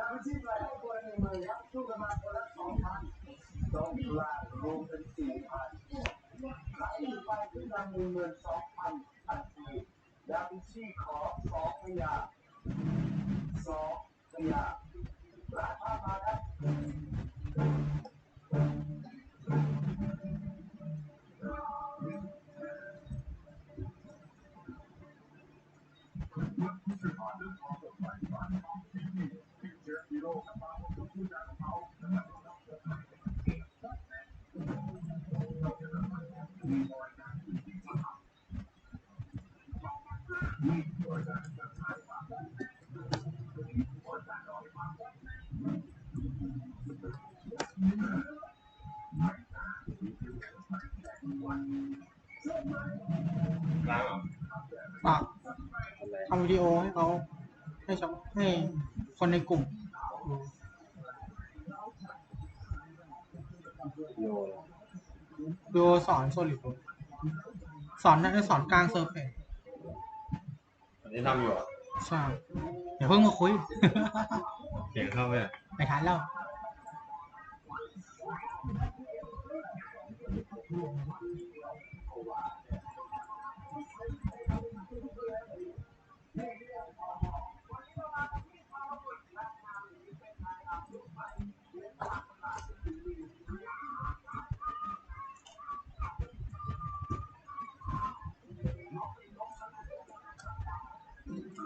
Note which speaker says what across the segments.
Speaker 1: ทำอาชีพรายได้คนละหนึ่งหมื่นครับสู้กันมาคนละสองพันสองล้านรวมเป็นสี่พันขายไปขึ้นมาหนึ่งหมื่นสองพันทันทีดาวินชีขอสองพยาสองพยาราคามาครับ
Speaker 2: ล้างเหร
Speaker 3: ฝากทำวิดีโอให้เขาให้ชาวให้คนในกลุ่มดูสอนโซลิดสอนได้สอนกลางเซอร์เฟซ
Speaker 2: นนี้ทำอยู่เหรอ
Speaker 3: ใช่เดี๋ยวเพิ่งมาคุย
Speaker 2: เสียงเข้าไหมอะ
Speaker 3: ไปทันแล้ว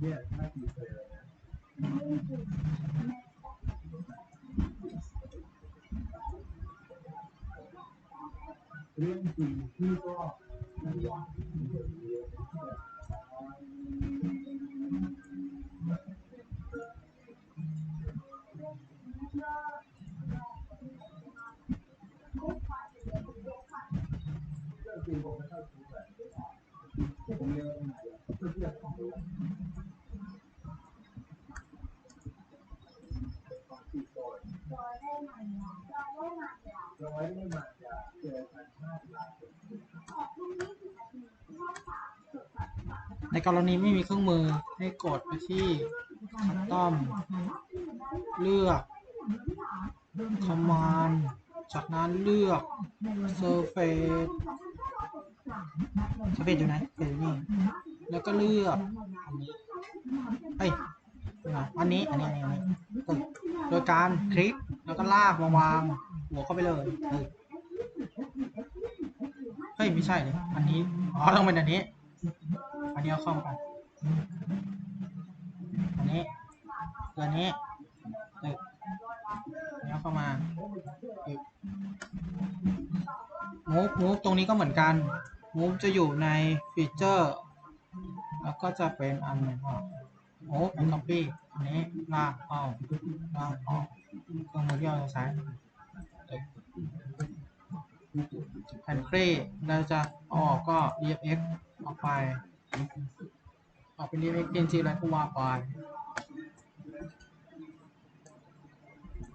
Speaker 1: เนี่ยน่าดีเลยนะเรื่องจริงที่ก็ไม่หวังเรื่องเดียวเรื่อผมไม่เข้าใจแบบนี้ผมเรียนตรงไหนเพื่อที่จะทำรู้ตอนที่ก่อนร้อยไม่มันจะเจอกันห้าล้าน
Speaker 3: ในกรณีไม่มีเครื่องมือให้กดไปที่คัสตอม เลือก command จากนั้นเลือก surface surface อยู่ไหนเฟซนี่แล้วก็เลือกอันนี้เอ้ยอันนี้อันนี้อันนี้โดยการคลิกแล้วก็ลากมาวางหัวเข้าไปเลยเฮ้ยไม่ใช่เลยอันนี้อ๋อต้องเป็นอันนี้ อันนี้เอาเข้าไปอันนี้ตัวนี้ตึกอันนี้เอาเข้ามา มูฟมูฟตรงนี้ก็เหมือนกันมูฟจะอยู่ในฟีเจอร์แล้วก็จะเป็นอันหนึ่งมูฟคัมปี้อันนี้ลากเข้าลากออกเครื่องมือที่เราจะใช้แผ่นคลีเราจะเอาออกก็ EFX ออกไปออกเป็น EFX PNG อะไรก็ว่าไป